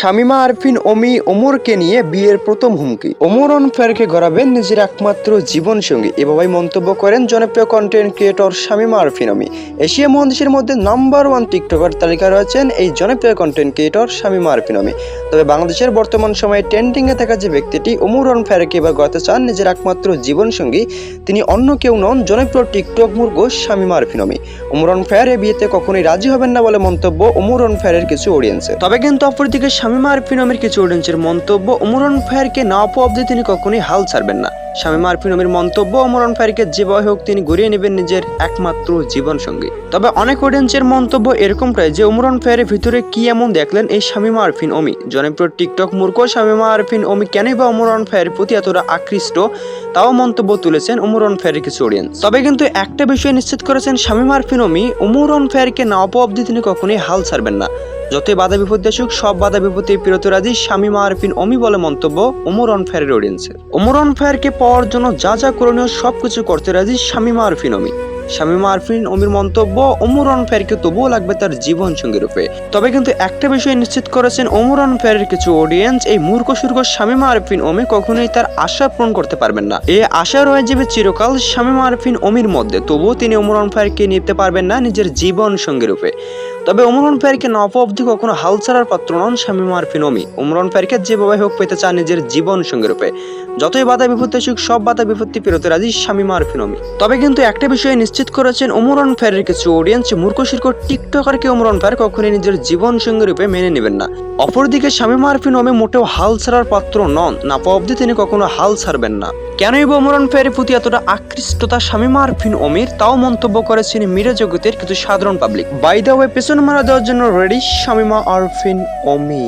শামিমা, আরফিন অমি ওমরকে নিয়ে বিয়ের প্রথম হুমকি। ওমর অনফেয়ারকে গড়াবেন নিজের একমাত্র জীবন সঙ্গী এভাবেই মন্তব্য করেন, জনপ্রিয় content creator Shamima, Arfin Omi Asia মহাদেশের মধ্যে নাম্বার ওয়ান টিকটকার তালিকায় রয়েছেন এই জনপ্রিয় কন্টেন্ট ক্রিয়েটর শামিমা, আরফিন অমি তবে বাংলাদেশের বর্তমান সময়ে ট্রেন্ডিংয়ে থাকা যে ব্যক্তিটি ওমর অনফেয়ারকে এবার গড়াতে চান নিজের একমাত্র জীবন সঙ্গী তিনি অন্য কেউ নন জনপ্রিয় টিকটক মুর্গ শামিমা, আরফিন অমি ওমরন ফেয়ার এ বিয়েতে কখনোই রাজি হবেন না বলে মন্তব্য ওমরন ফেয়ারের কিছু অডিয়েন্সে তবে কিন্তু অপরদিকে শামিমা আরফিন আমিরকে কিছু অডিয়েন্সের মন্তব্য ওমরন ফায়ারকে না পাওয়া অবধি তিনি কখনোই হাল ছাড়বেন না। শামিমা আরফিন অমির মন্তব্য ওমরন ফেয়ারকে যেভাবে হোক, তিনি গড়িয়ে নেবেন নিজের একমাত্র জীবন সঙ্গী তবে অনেক অডিয়েন্সের মন্তব্য এরকমটাই যে ওমরন ফেয়ারের ভিতরে কি এমন দেখলেন এই শামিমা আরফিন অমি? জনপ্রিয় টিকটক মূর্খ শামিমা আরফিন অমি কেনই বা ওমরন ফেয়ারের প্রতি এতটা আকৃষ্ট? তাও মন্তব্য তুলেছেন ওমরন ফেয়ারের কিছু অডিয়েন্স তবে কিন্তু একটা বিষয় নিশ্চিত করেছেন শামিমা আরফিন অমি ওমরন ফেয়ারকে না পাওয়া অব্দি তিনি কখনোই হাল ছাড়বেন না। যতই বাধা বিপত্তি আসুক, সব বাধা বিপত্তি বিরত রাজি শামিমা আরফিন অমি বলে মন্তব্য ওমরন ফেয়ারের অডিয়েন্সের ওমরন ফেয়ারকে পাওয়ার জন্য যা যা করণীয় সবকিছু করতে রাজি শামিমা আর অমি। শামিমা আরফিন অমির মন্তব্য ওমরন ফেয়ারকে তবুও লাগবে তার জীবন সঙ্গী রূপে। তবে কিন্তু একটা বিষয় নিশ্চিত করেছেন ওমরন ফেয়ারের কিছু অডিয়েন্স এই মূর্খ সুর্খ শামিমা আরফিন অমি কখনোই তার আশা পূরণ করতে পারবেন না। এই আশা রয়ে যাবে চিরকাল শামিমা আরফিন অমির মধ্যে, তবুও তিনি ওমরন ফেয়ারকে নিতে পারবেন না নিজের জীবন সঙ্গী রূপে। তবে ওমরন ফেয়ারকে নব অবধি কখনো হাল ছাড়ার পাত্র নন শামিমা আরফিন অমি ওমরন ফেয়ারকে যেভাবে হোক পেতে চান নিজের জীবন সঙ্গী রূপে। যতই বাধা বিপত্তি আসুক, সব বাধা বিপত্তি পেরোতে রাজি শামিমা আরফিন অমি তবে কিন্তু একটা বিষয়ে নিশ্চিত নিশ্চিত করেছেন ওমরান ফায়ারের কিছু অডিয়েন্স মূর্খ শির্ক টিকটকারকে ওমরান ফায়ার কখনোই নিজের জীবন সঙ্গী রূপে মেনে নেবেন না। অপরদিকে স্বামী আরফিন ওমে মোটেও হাল ছাড়ার পাত্র নন। না পাওয়া অবধি তিনি কখনো হাল ছাড়বেন না। কেনই বা ওমরান ফায়ারের প্রতি এতটা আকৃষ্টতা স্বামী আরফিন অমির, তাও মন্তব্য করেছেন মিরা জগতের কিছু সাধারণ পাবলিক বাই দা ওয়ে পেছন মারা দেওয়ার জন্য রেডি শামিমা আরফিন ওমি